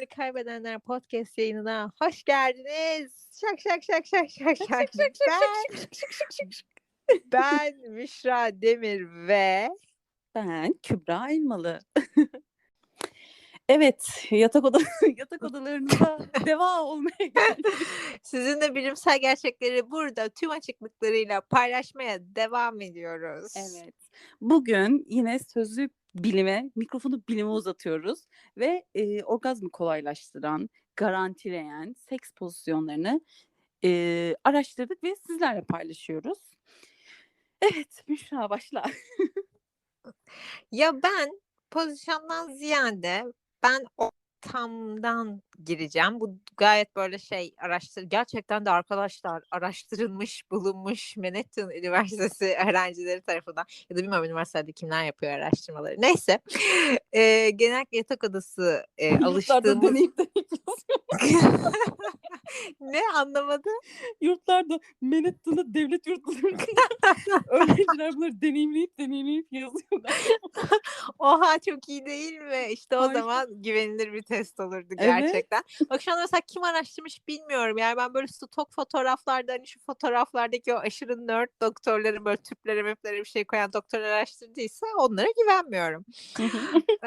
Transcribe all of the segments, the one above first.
Görkemli Kaybedenler Podcast yayınına hoş geldiniz. Şak şak şak şak şak şak. Ben, ben Müşra Demir ve Ben Kübra Elmalı. Evet, yatak oda yatak odalarında deva olmaya geldik. sizinle bilimsel gerçekleri burada tüm açıklıklarıyla paylaşmaya devam ediyoruz. Evet. Bugün yine sözü bilime, mikrofonu bilime uzatıyoruz ve e, orgazmı kolaylaştıran, garantileyen seks pozisyonlarını e, araştırdık ve sizlerle paylaşıyoruz. Evet, Müşra başla. Ya ben pozisyondan ziyade ben ortamdan gireceğim. Bu gayet böyle şey araştır gerçekten de arkadaşlar araştırılmış, bulunmuş Manhattan Üniversitesi öğrencileri tarafından ya da bilmiyorum üniversitede kimler yapıyor araştırmaları. Neyse. Eee genellikle yatak odası e, alıştığımız deneyip ne anlamadı? Yurtlarda Manhattan'da devlet yurtlarında öğrenciler bunları deneyimleyip deneyimleyip yazıyorlar. Oha çok iyi değil mi? İşte o Harika. zaman güvenilir bir test olurdu Evet. gerçekten. Bak şu anda mesela kim araştırmış bilmiyorum. Yani ben böyle stok fotoğraflarda hani şu fotoğraflardaki o aşırı nerd doktorların böyle tüplere möplere bir şey koyan doktorlar araştırdıysa onlara güvenmiyorum.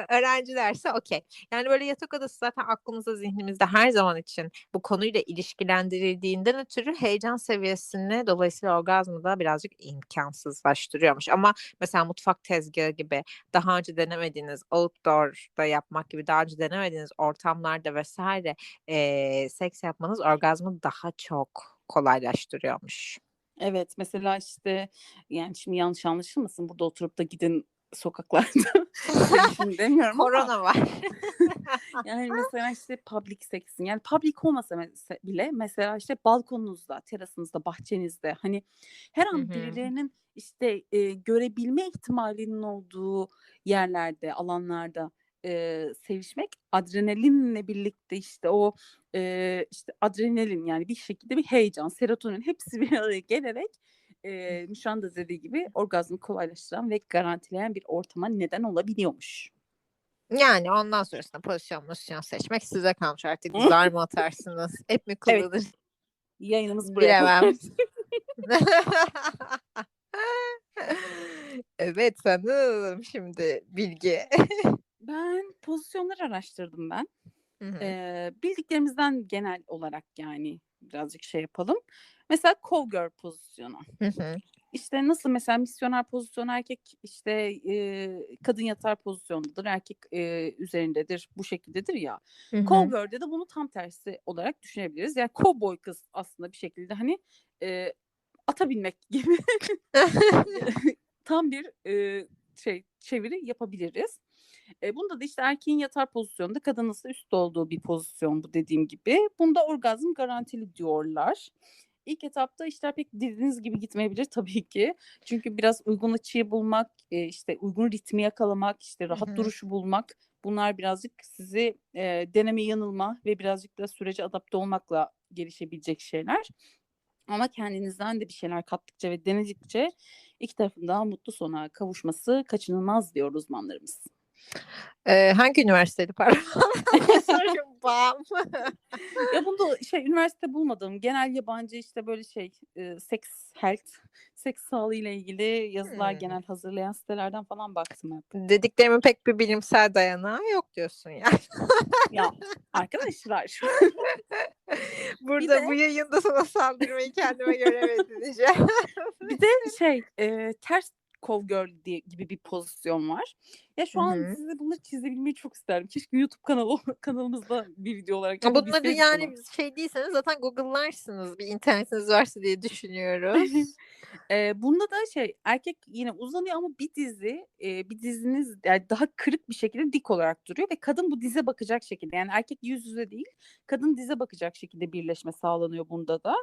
Öğrencilerse okey. Yani böyle yatak odası zaten aklımızda zihnimizde her zaman için bu konuyla ilişkilendirildiğinden ötürü heyecan seviyesini dolayısıyla orgazmı da birazcık imkansızlaştırıyormuş. Ama mesela mutfak tezgahı gibi daha önce denemediğiniz outdoor'da yapmak gibi daha önce denemediğiniz ortamlarda vesaire eee, seks yapmanız orgazmı daha çok kolaylaştırıyormuş. Evet mesela işte yani şimdi yanlış anlaşılmasın burada oturup da gidin sokaklarda sevişin demiyorum ama Korona var. yani mesela işte public sex'in yani public olmasa bile mesela işte balkonunuzda, terasınızda, bahçenizde hani her an hı. birilerinin işte e, görebilme ihtimalinin olduğu yerlerde, alanlarda e, sevişmek adrenalinle birlikte işte o e, işte adrenalin yani bir şekilde bir heyecan, serotonin hepsi bir araya gelerek e, Müşan da dediği gibi orgazmı kolaylaştıran ve garantileyen bir ortama neden olabiliyormuş. Yani ondan sonrasında pozisyon pozisyon seçmek size kalmış artık zar mı atarsınız? Hep mi Evet. kullanır? Yayınımız buraya Bilemem. Evet sanırım şimdi bilgi. Ben pozisyonları araştırdım ben. Hı hı. Ee, bildiklerimizden genel olarak yani birazcık şey yapalım. Mesela cowgirl pozisyonu. Hı hı. İşte nasıl mesela misyoner pozisyonu erkek işte e, kadın yatar pozisyondadır, erkek e, üzerindedir, bu şekildedir ya. Hı hı. Cowgirl'de de bunu tam tersi olarak düşünebiliriz. Yani cowboy kız aslında bir şekilde hani e, ata binmek gibi tam bir e, şey çeviri yapabiliriz. E, bunda da işte erkeğin yatar pozisyonda kadının ise üstte olduğu bir pozisyon bu dediğim gibi. Bunda orgazm garantili diyorlar. İlk etapta işler pek dediğiniz gibi gitmeyebilir tabii ki. Çünkü biraz uygun açıyı bulmak, e, işte uygun ritmi yakalamak, işte rahat hı. duruşu bulmak bunlar birazcık sizi e, deneme yanılma ve birazcık da sürece adapte olmakla gelişebilecek şeyler. Ama kendinizden de bir şeyler kattıkça ve denedikçe iki tarafın daha mutlu sona kavuşması kaçınılmaz diyor uzmanlarımız. Ee, hangi üniversiteydi pardon? Bam. Ya bunu şey üniversite bulmadım. Genel yabancı işte böyle şey e, sex health, seks sağlığı ile ilgili yazılar Hmm. genel hazırlayan sitelerden falan baktım hep. Dediklerimin pek bir bilimsel dayanağı yok diyorsun ya. Ya arkadaşlar Burada de- bu yayında sana saldırmayı kendime göre edineceğim. bir de şey e, ters cowgirl diye gibi bir pozisyon var. Ya şu Hı an size bunları çizebilmeyi çok isterim. Keşke YouTube kanalı kanalımızda bir video olarak Bunları yapabilseydik yani bunu. şey değilseniz zaten Google'larsınız bir internetiniz varsa diye düşünüyoruz. Eee, bunda da şey erkek yine uzanıyor ama bir dizi eee, bir diziniz yani daha kırık bir şekilde dik olarak duruyor ve kadın bu dize bakacak şekilde yani erkek yüz yüze değil kadın dize bakacak şekilde birleşme sağlanıyor bunda da.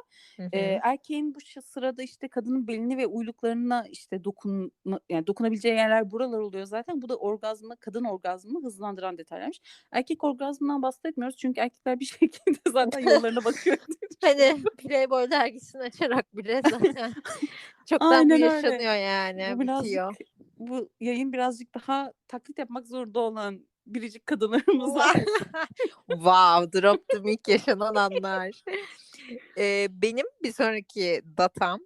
Eee, erkeğin bu sırada işte kadının belini ve uyluklarına işte dokun yani dokunabileceği yerler buralar oluyor zaten. Bu da orgazmı kadın orgazmını hızlandıran detaylarmış. Erkek orgazmından bahsetmiyoruz çünkü erkekler bir şekilde zaten yollarına bakıyor. Hani Playboy dergisini açarak bile zaten çoktan Aynen öyle. yaşanıyor yani Bu birazcık bitiyor. bu yayın birazcık daha taklit yapmak zorunda olan biricik kadınlarımıza. wow, drop the mic yaşanan anlar. Ee, benim bir sonraki datam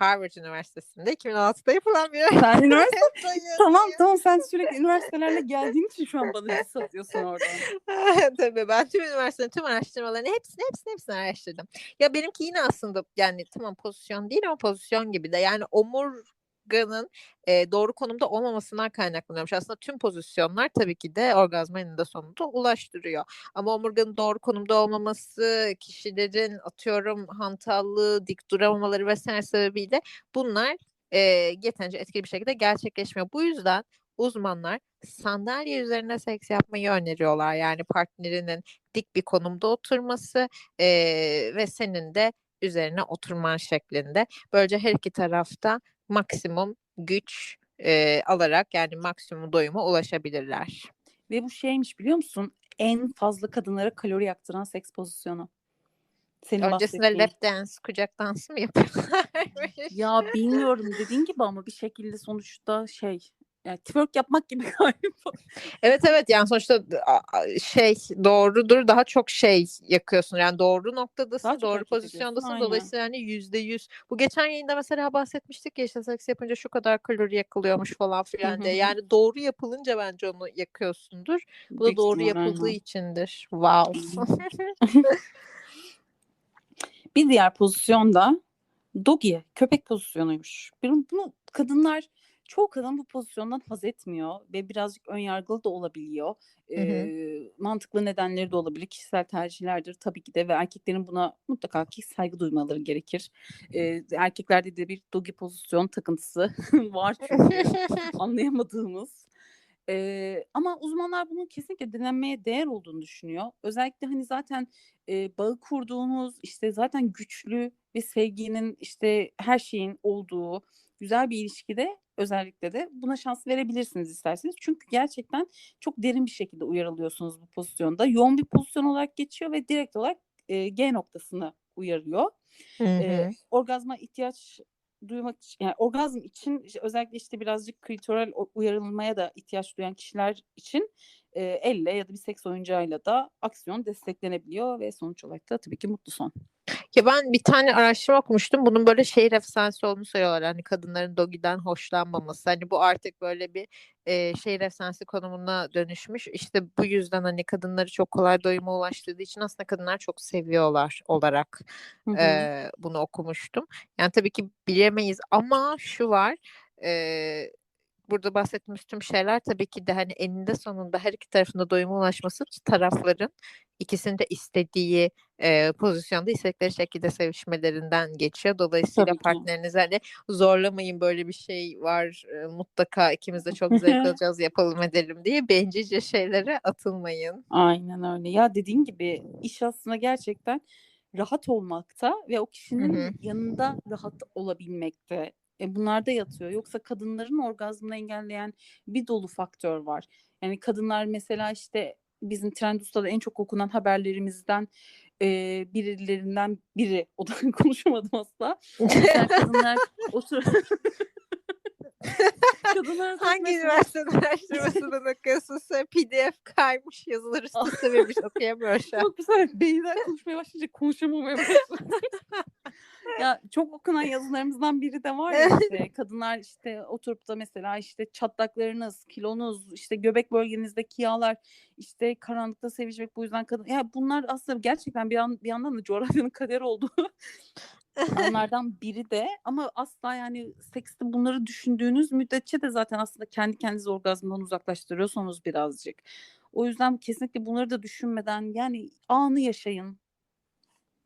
Harvard Üniversitesi'nde 2006'da yapılan bir Sen üniversite tamam tamam sen sürekli üniversitelerle geldiğin için şu an bana diss atıyorsun oradan. Tabii ben tüm üniversitenin tüm araştırmalarını hepsini hepsini hepsini araştırdım. Ya benimki yine aslında yani tamam pozisyon değil ama pozisyon gibi de yani omurganın e, doğru konumda olmamasından kaynaklanıyormuş. Aslında tüm pozisyonlar tabii ki de orgazma eninde sonunda ulaştırıyor. Ama omurganın doğru konumda olmaması, kişilerin atıyorum hantallığı, dik duramamaları vesaire sebebiyle bunlar e, yeterince etkili bir şekilde gerçekleşmiyor. Bu yüzden uzmanlar sandalye üzerine seks yapmayı öneriyorlar. Yani partnerinin dik bir konumda oturması e, ve senin de üzerine oturman şeklinde. Böylece her iki tarafta maksimum güç e, alarak yani maksimum doyuma ulaşabilirler. Ve bu şeymiş biliyor musun? En fazla kadınlara kalori yaktıran seks pozisyonu. Senin Öncesinde bahsettiğin. lap dance, kucak dansı mı yapıyorlar? Ya bilmiyorum dediğin gibi ama bir şekilde sonuçta şey yani twerk yapmak gibi galiba. Evet evet. Yani sonuçta şey doğrudur. Daha çok şey yakıyorsun. Yani doğru noktadasın Daha doğru pozisyondasın. Aynen. dolayısıyla yani yüzde yüz. Bu geçen yayında mesela bahsetmiştik ya işte seks yapınca şu kadar kalori yakılıyormuş falan filan diye. yani doğru yapılınca bence onu yakıyorsundur. Bu da doğru yapıldığı içindir. Wow. Bir diğer pozisyon da doggy, köpek pozisyonuymuş. Bunu kadınlar, çoğu kadın bu pozisyondan haz etmiyor ve birazcık önyargılı da olabiliyor. Hı hı. Ee, mantıklı nedenleri de olabilir, kişisel tercihlerdir tabii ki de ve erkeklerin buna mutlaka ki saygı duymaları gerekir. Ee, erkeklerde de bir doggy pozisyon takıntısı var çünkü anlayamadığımız. Ee, ama uzmanlar bunun kesinlikle denenmeye değer olduğunu düşünüyor. Özellikle hani zaten e, bağı kurduğunuz işte zaten güçlü ve sevginin işte her şeyin olduğu güzel bir ilişkide özellikle de buna şans verebilirsiniz isterseniz. Çünkü gerçekten çok derin bir şekilde uyarılıyorsunuz bu pozisyonda. Yoğun bir pozisyon olarak geçiyor ve direkt olarak e, G noktasını uyarıyor. Hı E, orgazma ihtiyaç duymak için yani orgazm için özellikle işte birazcık klitoral uyarılmaya da ihtiyaç duyan kişiler için e, elle ya da bir seks oyuncağıyla da aksiyon desteklenebiliyor ve sonuç olarak da tabii ki mutlu son. Ya ben bir tane araştırma okumuştum. Bunun böyle şehir efsanesi olduğunu söylüyorlar. Hani kadınların dogiden hoşlanmaması. Hani bu artık böyle bir e, şehir efsanesi konumuna dönüşmüş. İşte bu yüzden hani kadınları çok kolay doyuma ulaştırdığı için aslında kadınlar çok seviyorlar olarak Hı hı. e, bunu okumuştum. Yani tabii ki bilemeyiz ama şu var. E, burada bahsettiğimiz tüm şeyler tabii ki de hani eninde sonunda her iki tarafında doyuma ulaşması tarafların ikisinin de istediği e, pozisyonda istedikleri şekilde sevişmelerinden geçiyor. Dolayısıyla partnerinizi hani zorlamayın böyle bir şey var e, mutlaka ikimiz de çok zevk alacağız yapalım edelim diye bencilce şeylere atılmayın. Aynen öyle. Ya dediğin gibi iş aslında gerçekten rahat olmakta ve o kişinin hı. yanında rahat olabilmekte. E bunlarda yatıyor. Yoksa kadınların orgazmını engelleyen bir dolu faktör var. Yani kadınlar mesela işte bizim Trendus'ta da en çok okunan haberlerimizden e, birilerinden biri. O da konuşamadım asla. Mesela kadınlar otur kadınlar Hangi üniversitede araştırmasından okuyorsun sen? PDF kaymış yazılar üst üste vermiş okuyamıyor şu an. Çok güzel. Beyler konuşmaya başlayınca konuşamamaya başladım. Ya çok okunan yazılarımızdan biri de var ya işte kadınlar işte oturup da mesela işte çatlaklarınız, kilonuz, işte göbek bölgenizdeki yağlar, işte karanlıkta sevişmek bu yüzden kadın. Ya bunlar aslında gerçekten bir an bir yandan da coğrafyanın kaderi olduğu anlardan biri de ama asla yani sekste bunları düşündüğünüz müddetçe de zaten aslında kendi kendinizi orgazmdan uzaklaştırıyorsunuz birazcık. O yüzden kesinlikle bunları da düşünmeden yani anı yaşayın.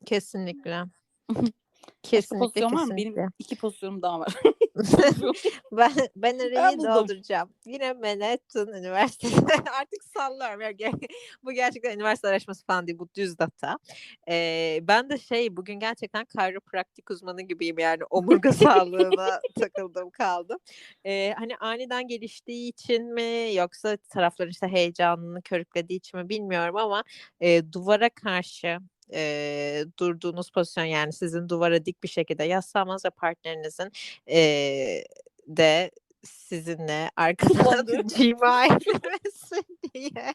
Kesinlikle. Kesinlikle pozisyon var mı? kesinlikle. Benim iki pozisyonum daha var. ben ben arayı buldum. dolduracağım. Yine Manhattan Üniversitesi. Artık sallıyorum. Bu gerçekten üniversite araştırması falan değil. Bu düz data. Ee, ben de şey bugün gerçekten kayropraktik uzmanı gibiyim yani omurga sağlığına takıldım kaldım. Ee, hani aniden geliştiği için mi yoksa tarafların işte heyecanını körüklediği için mi bilmiyorum ama e, duvara karşı e, durduğunuz pozisyon yani sizin duvara dik bir şekilde yaslanmanız ve partnerinizin e, de sizinle arkadan cima etmesin diye.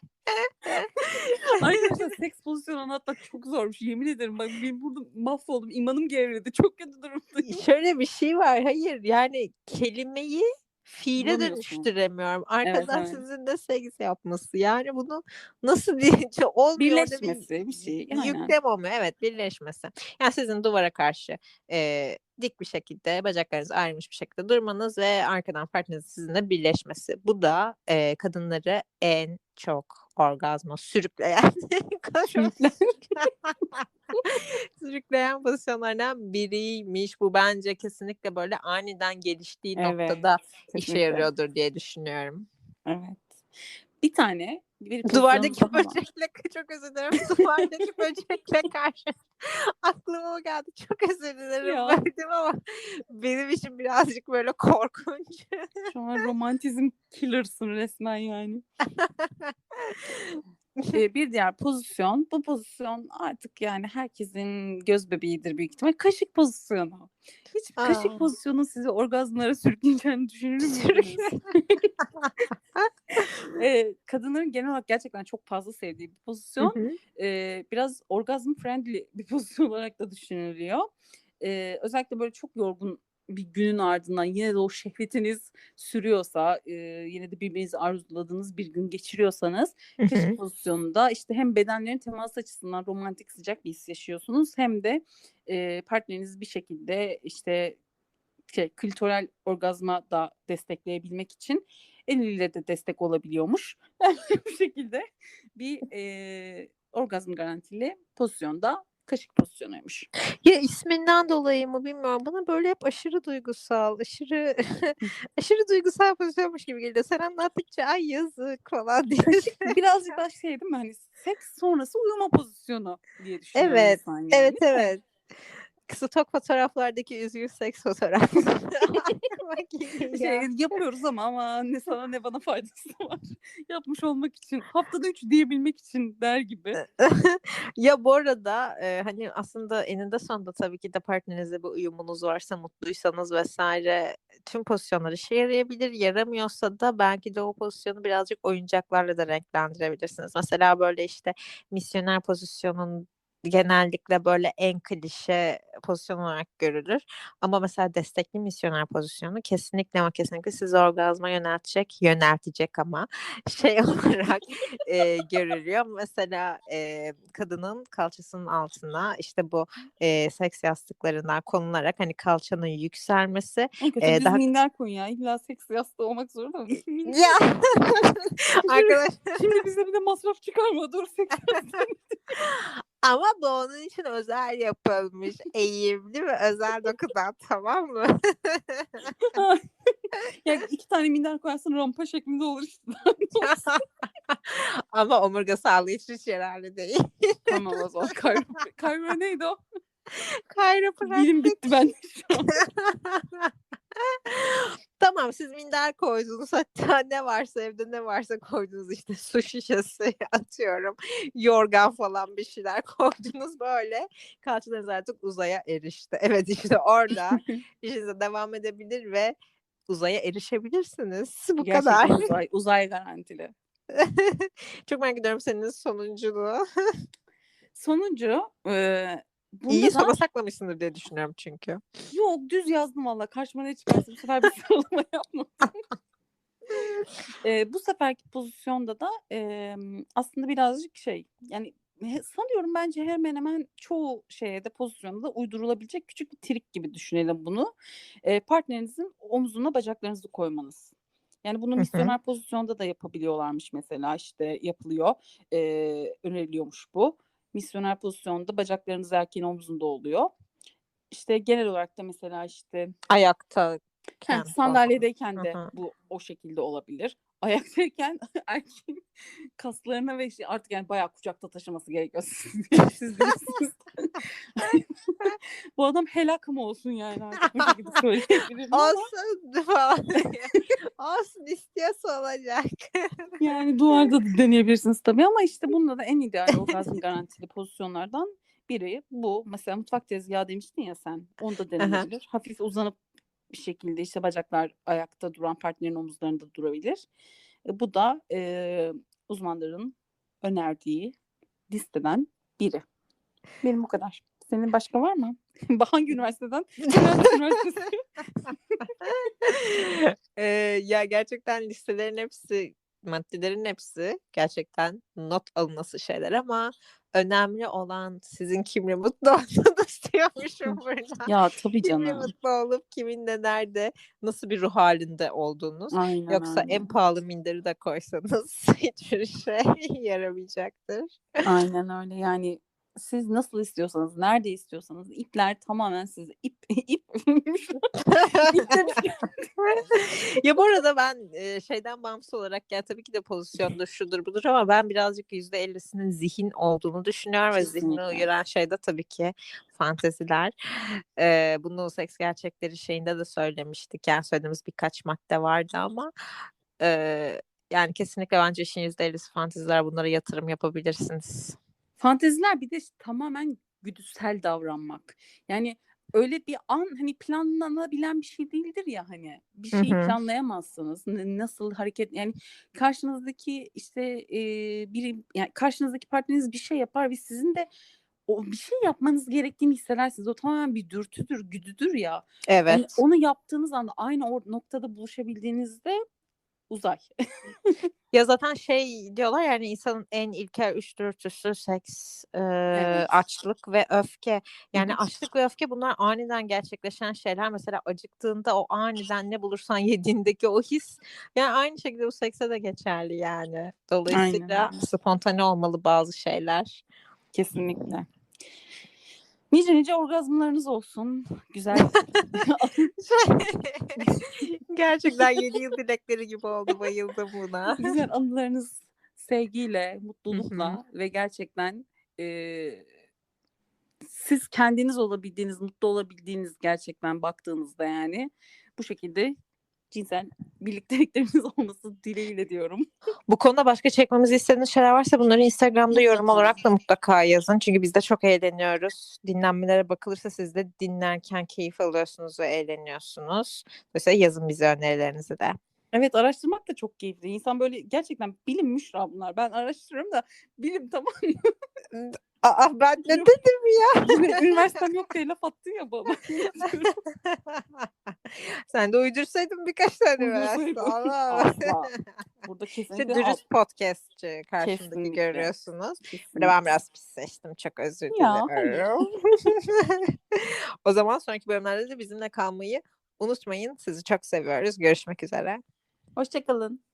Arkadaşlar seks pozisyonu anlatmak çok zormuş. Yemin ederim bak benim burada mahvoldum. İmanım gevredi. Çok kötü durumdayım. Şöyle bir şey var. Hayır yani kelimeyi fiile dönüştüremiyorum. Arkadan evet. sizinle seks yapması. Yani bunu nasıl diyece olmuyor. Orada bir Birleşmesi bir şey. Aynen. yüklem. Evet birleşmesi. Yani sizin duvara karşı e, dik bir şekilde bacaklarınız ayrılmış bir şekilde durmanız ve arkadan partnerinizin sizinle birleşmesi. Bu da e, kadınları en çok orgazma sürükleyen sürükleyen pozisyonlardan biriymiş. Bu bence kesinlikle böyle aniden geliştiği Evet, noktada işe kesinlikle. yarıyordur diye düşünüyorum. Evet. Bir tane bir Duvardaki böcekle çok özür dilerim. Duvardaki böcekle karşı aklıma o geldi. Çok özür dilerim Ya. verdim ama benim için birazcık böyle korkunç. Şu an romantizm killersın resmen yani. Ee, bir diğer pozisyon. Bu pozisyon artık yani herkesin göz bebeğidir büyük ihtimal. Kaşık pozisyonu. Hiç Aa. kaşık pozisyonu sizi orgazmlara sürükleyeceğini düşünür müydünüz? Ee, kadınların genel olarak gerçekten çok fazla sevdiği bir pozisyon. Hı hı. Biraz orgazm friendly bir pozisyon olarak da düşünülüyor. Ee, özellikle böyle çok yorgun bir günün ardından yine de o şehvetiniz sürüyorsa, e, yine de birbirinizi arzuladığınız bir gün geçiriyorsanız kaşık pozisyonunda işte hem bedenlerin temas açısından romantik sıcak bir his yaşıyorsunuz hem de e, partneriniz bir şekilde işte şey, klitoral orgazma da destekleyebilmek için eliyle de destek olabiliyormuş. bu şekilde bir e, orgazm garantili pozisyonda kaşık pozisyonuymuş. Ya isminden dolayı mı bilmiyorum. Bana böyle hep aşırı duygusal, aşırı aşırı duygusal pozisyonmuş gibi geliyor. Sen anlattıkça ay yazık falan diye. Birazcık daha şey değil mi hani seks sonrası uyuma pozisyonu diye düşünüyor Evet, yani. Evet evet. Stok fotoğraflardaki üzgün seks fotoğrafı. Aklıma geliyor. Şey, yapıyoruz ama ama ne sana ne bana faydası var. Yapmış olmak için haftada üç diyebilmek için der gibi. ya bu arada e, hani aslında eninde sonunda tabii ki de partnerinizle bir uyumunuz varsa mutluysanız vesaire tüm pozisyonlar işe yarayabilir. Yaramıyorsa da belki de o pozisyonu birazcık oyuncaklarla da renklendirebilirsiniz. Mesela böyle işte misyoner pozisyonun genellikle böyle en klişe pozisyon olarak görülür. Ama mesela destekli misyoner pozisyonu kesinlikle ama kesinlikle sizi orgazma yöneltecek, yöneltecek ama şey olarak e, görülüyor. Mesela e, kadının kalçasının altına işte bu e, seks yastıklarından konularak hani kalçanın yükselmesi. En kötü daha- minder koy ya. İlla seks yastığı olmak zorunda mı? Ya arkadaş Şimdi bize bir de masraf çıkarma. Dur seks. ama bu onun için özel yapılmış eğimli ve özel dokudan tamam mı? yani iki tane minder koyarsın rampa şeklinde olur işte. ama omurga sağlayıcı hiç yararlı değil. tamam o zaman. Kayro, kayro neydi o? Kayropraktik. Dilim bitti bende şu an. tamam siz minder koydunuz hatta ne varsa evde ne varsa koydunuz işte su şişesi atıyorum yorgan falan bir şeyler koydunuz böyle kalçalarınız artık uzaya erişti. Evet işte orada işinize devam edebilir ve uzaya erişebilirsiniz. Bu Gerçekten kadar. uzay, uzay garantili. Çok merak ediyorum senin sonunculuğu. Sonuncu e, bunda İyi sona saklamışsındır diye düşünüyorum çünkü. yok düz yazdım valla. Karşıma ne çıkarsa bu sefer bir sıralama yapmadım. e, bu seferki pozisyonda da e, aslında birazcık şey yani sanıyorum bence hemen hemen çoğu şeye de pozisyonda da uydurulabilecek küçük bir trik gibi düşünelim bunu. E, partnerinizin omzuna bacaklarınızı koymanız. Yani bunu misyoner pozisyonda da yapabiliyorlarmış mesela işte yapılıyor. E, öneriliyormuş bu. Misyoner pozisyonda bacaklarınız erkeğin omzunda oluyor. İşte genel olarak da mesela işte Ayakta. Heh, sandalyedeyken de bu o şekilde olabilir. Ayaktayken erkeğin kaslarına ve işte artık yani bayağı kucakta taşıması gerekiyor. Siz, siz bilirsiniz. bu adam helak mı olsun yani artık bu şekilde söyleyebilirim ama Olsun falan. Olsun istiyorsa olacak. yani duvarda da deneyebilirsiniz tabii ama işte bunda da en ideal orgazm garantili pozisyonlardan biri bu. Mesela mutfak tezgahı demiştin ya sen. Onda denenebilir. Hafif uzanıp bir şekilde işte bacaklar ayakta duran partnerin omuzlarında durabilir. E, bu da e, uzmanların önerdiği listeden biri. Benim bu kadar. Senin başka var mı? Hangi üniversiteden? Üniversite Üniversitesi. Eee, ya gerçekten listelerin hepsi, maddelerin hepsi gerçekten not alınası şeyler ama önemli olan sizin kimle mutlu olduğunuz diyormuşum burada. Ya tabii Kimle canım. mutlu olup kiminle nerede, nasıl bir ruh halinde olduğunuz. Aynen Yoksa en öyle. pahalı minderi de koysanız hiçbir şey yaramayacaktır. Aynen öyle. Yani siz nasıl istiyorsanız, nerede istiyorsanız ipler tamamen size. İp ip. Ya bu arada ben şeyden bağımsız olarak ya tabii ki de pozisyondur şudur budur ama ben birazcık %50'sinin zihin olduğunu düşünüyorum ve zihni uyaran şey de tabii ki fanteziler. Eee bunu seks gerçekleri şeyinde de söylemiştik. Yani söylediğimiz birkaç madde vardı ama eee, yani kesinlikle bence işin %50'si fanteziler. Bunlara yatırım yapabilirsiniz. Fanteziler bir de tamamen güdüsel davranmak. Yani öyle bir an hani planlanabilen bir şey değildir ya hani. Bir şeyi hı. planlayamazsınız. Nasıl hareket yani karşınızdaki işte e, biri yani karşınızdaki partneriniz bir şey yapar ve sizin de o bir şey yapmanız gerektiğini hissedersiniz. O tamamen bir dürtüdür, güdüdür ya. Yani Evet. onu yaptığınız anda aynı o noktada buluşabildiğinizde uzay. Ya zaten şey diyorlar yani insanın en ilkel üç dürtüsü seks, eee, Evet. açlık ve öfke. Yani hı. açlık ve öfke bunlar aniden gerçekleşen şeyler. Mesela acıktığında o aniden ne bulursan yediğindeki o his. Yani aynı şekilde bu sekse de geçerli yani. Aynen Dolayısıyla öyle. spontane olmalı bazı şeyler. Kesinlikle. Nice nice orgazmlarınız olsun. Güzel. Gerçekten yeni yıl dilekleri gibi oldu. Bayıldım buna. Güzel anılarınız sevgiyle, mutlulukla ve gerçekten eee, siz kendiniz olabildiğiniz, mutlu olabildiğiniz gerçekten baktığınızda yani bu şekilde cinsel birliktelikleriniz olması dileğiyle diyorum. Bu konuda başka çekmemizi istediğiniz şeyler varsa bunları Instagram'da yorum olarak da mutlaka yazın. Çünkü biz de çok eğleniyoruz. Dinlenmelere bakılırsa siz de dinlerken keyif alıyorsunuz ve eğleniyorsunuz. Mesela yazın bize önerilerinizi de. Evet araştırmak da çok keyifli. İnsan böyle gerçekten bilim Müşra bunlar. Ben araştırıyorum da bilim tamam mı? Aa ben ne dedim ya? Yine Üniversitem yok diye laf attın ya bana. Sen de uydursaydın birkaç tane üniversite. Allah. Burada İşte kesinlikle dürüst podcastçi karşımdaki Kesinlikle. görüyorsunuz. Kesinlikle. ben biraz pis seçtim. Çok özür diliyorum. o zaman sonraki bölümlerde de bizimle kalmayı unutmayın. Sizi çok seviyoruz. Görüşmek üzere. Hoşçakalın.